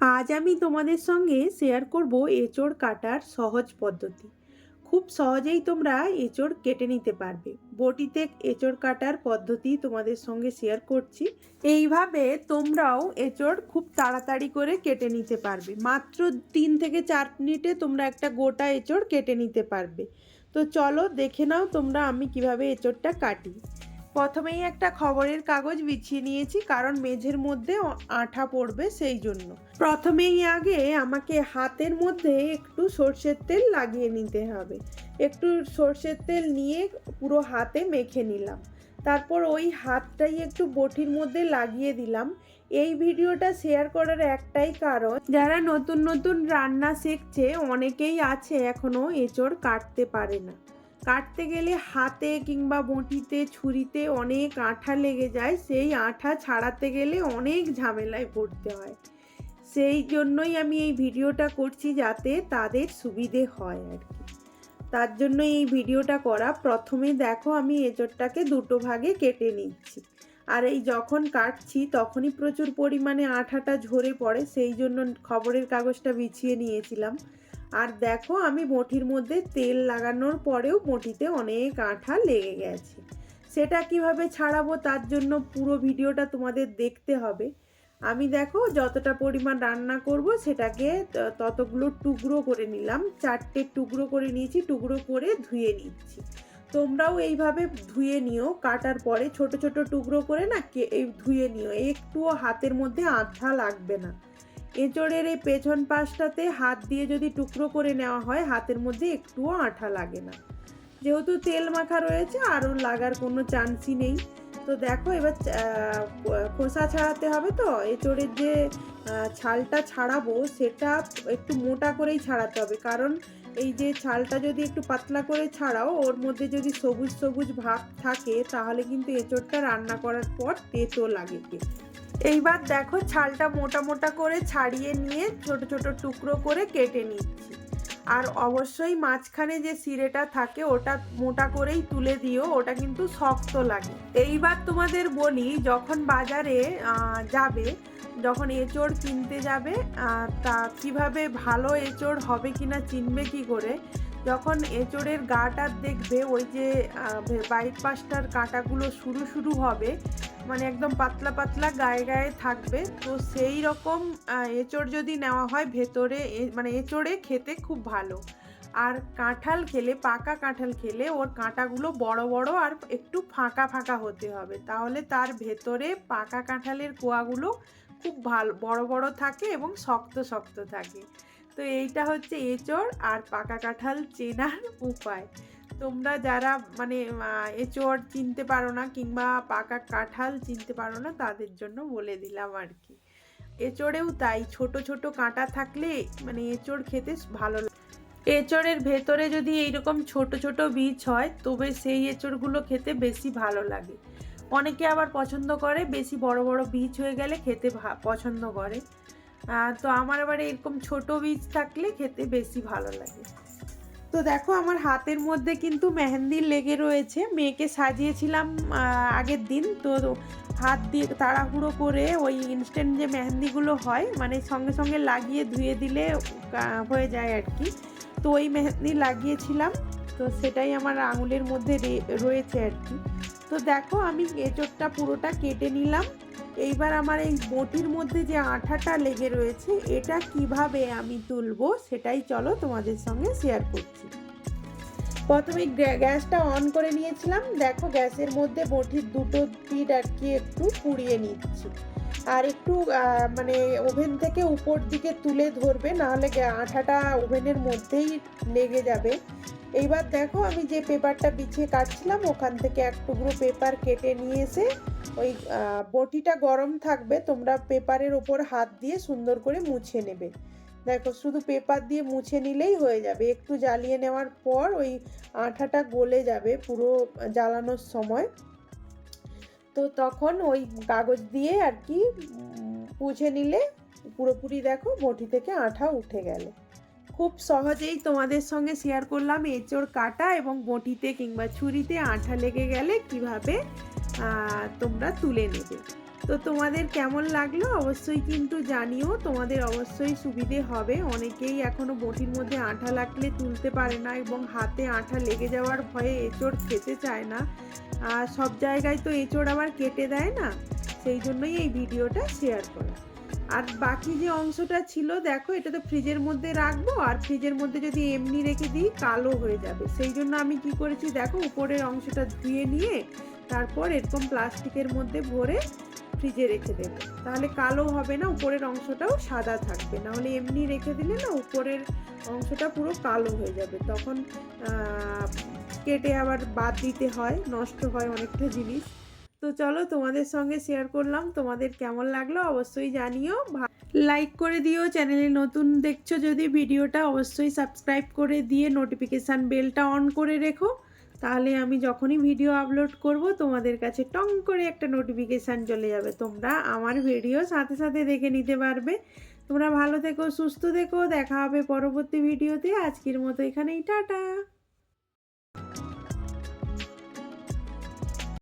আজ আমি তোমাদের সঙ্গে শেয়ার করব এঁচড় কাটার সহজ পদ্ধতি। খুব সহজেই তোমরা এঁচড় কেটে নিতে পারবে। বটিতে এঁচড় কাটার পদ্ধতি তোমাদের সঙ্গে শেয়ার করছি। এইভাবে তোমরাও এঁচড় খুব তাড়াতাড়ি করে কেটে নিতে পারবে। মাত্র তিন থেকে চার মিনিটে তোমরা একটা গোটা এঁচড় কেটে নিতে পারবে। তো চলো দেখে নাও তোমরা আমি কীভাবে এঁচড়টা কাটি। প্রথমেই একটা খবরের কাগজ বিছিয়ে নিয়েছি, কারণ মেঝের মধ্যে আঠা পড়বে সেই জন্য। প্রথমেই আগে আমাকে হাতের মধ্যে একটু সর্ষের তেল লাগিয়ে নিতে হবে। একটু সর্ষের তেল নিয়ে পুরো হাতে মেখে নিলাম। তারপর ওই হাতটাই একটু বটির মধ্যে লাগিয়ে দিলাম। এই ভিডিওটা শেয়ার করার একটাই কারণ, যারা নতুন নতুন রান্না শিখছে, অনেকেই আছে এখনও এঁচড় কাটতে পারে না। কাটতে গেলে হাতে কিংবা বঁটিতে, ছুরিতে অনেক আঠা লেগে যায়। সেই আঠা ছাড়াতে গেলে অনেক ঝামেলায় পড়তে হয়। সেই জন্যই আমি এই ভিডিওটা করছি যাতে তাদের সুবিধে হয় আর কি। তার জন্য এই ভিডিওটা করা। প্রথমে দেখো আমি এঁচড়টাকে দুটো ভাগে কেটে নিচ্ছি। আর এই যখন কাটছি তখনই প্রচুর পরিমাণে আঠাটা ঝরে পড়ে। সেই জন্য খবরের কাগজটা বিছিয়ে নিয়েছিলাম। আর দেখো আমি বটির মধ্যে তেল লাগানোর পরেও বটিতে অনেক আঠা লেগে গেছে। সেটা কীভাবে ছাড়াবো তার জন্য পুরো ভিডিওটা তোমাদের দেখতে হবে। আমি দেখো যতটা পরিমাণ রান্না করব সেটাকে ততগুলো টুকরো করে নিলাম। চারটে টুকরো করে নিয়েছি, টুকরো করে ধুয়ে নিচ্ছি। তোমরাও এইভাবে ধুয়ে নিও, কাটার পরে ছোট ছোট টুকরো করে না এই ধুয়ে নিও। একটুও হাতের মধ্যে আঠা লাগবে না। এঁচড়ের এই পেছন পাশটাতে হাত দিয়ে যদি টুকরো করে নেওয়া হয়, হাতের মধ্যে একটুও আঠা লাগে না। যেহেতু তেল মাখা রয়েছে, আরও লাগার কোনো চান্সই নেই। তো দেখো, এবার খোসা ছাড়াতে হবে তো? এঁচড়ের যে ছালটা ছাড়াবো, সেটা একটু মোটা করেই ছাড়াতে হবে। কারণ এই যে ছালটা যদি একটু পাতলা করে ছাড়াও, ওর মধ্যে যদি সবুজ সবুজ ভাব থাকে, তাহলে কিন্তু এঁচড়টা রান্না করার পর তেতো লাগে। এইবার দেখো ছালটা মোটা মোটা করে ছাড়িয়ে নিয়ে ছোট ছোট টুকরো করে কেটে নিচ্ছি। আর অবশ্যই মাঝখানে যে সিরেটা থাকে ওটা মোটা করেই তুলে দিও, ওটা কিন্তু শক্ত লাগে। এইবার তোমাদের বলি, যখন বাজারে যাবে, যখন এঁচড় কিনতে যাবে তা কীভাবে ভালো এঁচড় হবে কিনা চিনবে কি করে? যখন এঁচড়ের গাটা দেখবে, ওই যে পাশটার কাঁটাগুলো শুরু শুরু হবে মানে একদম পাতলা পাতলা গায়ে গায়ে থাকবে, তো সেই রকম এঁচড় যদি নেওয়া হয় ভেতরে মানে এঁচড়ে খেতে খুব ভালো। আর কাঁঠাল খেলে, পাকা কাঁঠাল খেলে ওর কাঁটাগুলো বড় বড় আর একটু ফাঁকা ফাঁকা হতে হবে। তাহলে তার ভেতরে পাকা কাঁঠালের কোয়াগুলো খুব ভালো, বড় বড় থাকে এবং শক্ত শক্ত থাকে। তো এইটা হচ্ছে এঁচড় আর পাকা কাঁঠাল চেনার উপায়। তোমরা যারা মানে এঁচড় চিনতে পারো না কিংবা পাকা কাঁঠাল চিনতে পারো না, তাদের জন্য বলে দিলাম আর কি। এঁচড়েও তাই, ছোট ছোট কাঁটা থাকলে মানে এঁচড় খেতে ভালো লাগে। এঁচড়ের ভেতরে যদি এইরকম ছোট ছোট বীজ হয়, তবে সেই এঁচড়গুলো খেতে বেশি ভালো লাগে। অনেকে আবার পছন্দ করে, বেশি বড় বড় বীজ হয়ে গেলে খেতে পছন্দ করে। তো আমার আবার এরকম ছোট বীজ থাকলে খেতে বেশি ভালো লাগে। তো দেখো আমার হাতের মধ্যে কিন্তু মেহেন্দি লেগে রয়েছে। মেয়েকে সাজিয়েছিলাম আগের দিন। তো হাত দিয়ে তাড়াহুড়ো করে ওই ইনস্ট্যান্ট যে মেহেন্দিগুলো হয় মানে সঙ্গে সঙ্গে লাগিয়ে ধুয়ে দিলে হয়ে যায় আর কি। তো ওই মেহেন্দি লাগিয়েছিলাম। তো সেটাই আমার আঙুলের মধ্যে রয়েছে আর কি। তো দেখো আমি এঁচড়টা পুরোটা কেটে নিলাম। এইবার আমার এই বটির মধ্যে যে আঠাটা লেগে রয়েছে, এটা কীভাবে আমি তুলবো সেটাই চলো তোমাদের সঙ্গে শেয়ার করছি। প্রথমে গ্যা- গ্যাসটা অন করে নিয়েছিলাম। দেখো গ্যাসের মধ্যে বটির দুটো পিঠ আর কি একটু পুড়িয়ে নিচ্ছি। আর একটু মানে ওভেন থেকে উপর দিকে তুলে ধরবে, নাহলে আঠাটা ওভেনের মধ্যেই লেগে যাবে। এইবার দেখো আমি যে পেপারটা বিছিয়ে কাটছিলাম, ওখান থেকে এক টুকরো পেপার কেটে নিয়ে এসে ওই বটিটা গরম থাকবে, তোমরা পেপারের ওপর হাত দিয়ে সুন্দর করে মুছে নেবে। দেখো শুধু পেপার দিয়ে মুছে নিলেই হয়ে যাবে। একটু জ্বালিয়ে নেওয়ার পর ওই আঠাটা গলে যাবে পুরো জ্বালানোর সময়। তো তখন ওই কাগজ দিয়ে আর কি মুছে নিলে পুরোপুরি দেখো বটি থেকে আঠা উঠে গেল। খুব সহজেই তোমাদের সঙ্গে শেয়ার করলাম এঁচড় কাটা এবং বটিতে কিংবা ছুরিতে আঠা লেগে গেলে কীভাবে তোমরা তুলে নেবে। তো তোমাদের কেমন লাগল অবশ্যই কিন্তু জানিও। তোমাদের অবশ্যই সুবিধে হবে। অনেকেই এখনও বটির মধ্যে আঠা লাগলে তুলতে পারে না এবং হাতে আঠা লেগে যাওয়ার ভয়ে এঁচড় খেতে চায় না। আর সব জায়গায় তো এঁচড় আবার কেটে দেয় না, সেই জন্যই এই ভিডিওটা শেয়ার করা। আর বাকি যে অংশটা ছিল, দেখো, এটা তো ফ্রিজের মধ্যে রাখব, আর ফ্রিজের মধ্যে যদি এমনি রেখে দিই, কালো হয়ে যাবে। সেই জন্য আমি কি করেছি, দেখো, উপরের অংশটা ধুয়ে নিয়ে, তারপর এরকম প্লাস্টিকের মধ্যে ভরে ফ্রিজে রেখে দেবো। তাহলে কালো হবে না, উপরের অংশটাও সাদা থাকবে। নাহলে এমনি রেখে দিলে না, উপরের অংশটা পুরো কালো হয়ে যাবে। তখন কেটে আবার বাদ দিতে হয়, নষ্ট হয় অনেকটা জিনিস। তো চলো তোমাদের সঙ্গে শেয়ার করলাম, তোমাদের কেমন লাগল অবশ্যই জানিও। লাইক করে দিও চ্যানেলে নতুন দেখছ যদি ভিডিওটা, অবশ্যই সাবস্ক্রাইব করে দিয়ে নোটিফিকেশান বেলটা অন করে রেখো। তাহলে আমি যখনই ভিডিও আপলোড করব, তোমাদের কাছে টং করে একটা নোটিফিকেশান চলে যাবে। তোমরা আমার ভিডিও সাথে সাথে দেখে নিতে পারবে। তোমরা ভালো থেকো, সুস্থ থেকো, দেখা হবে পরবর্তী ভিডিওতে আজকের মতো এখানেই, টাটা!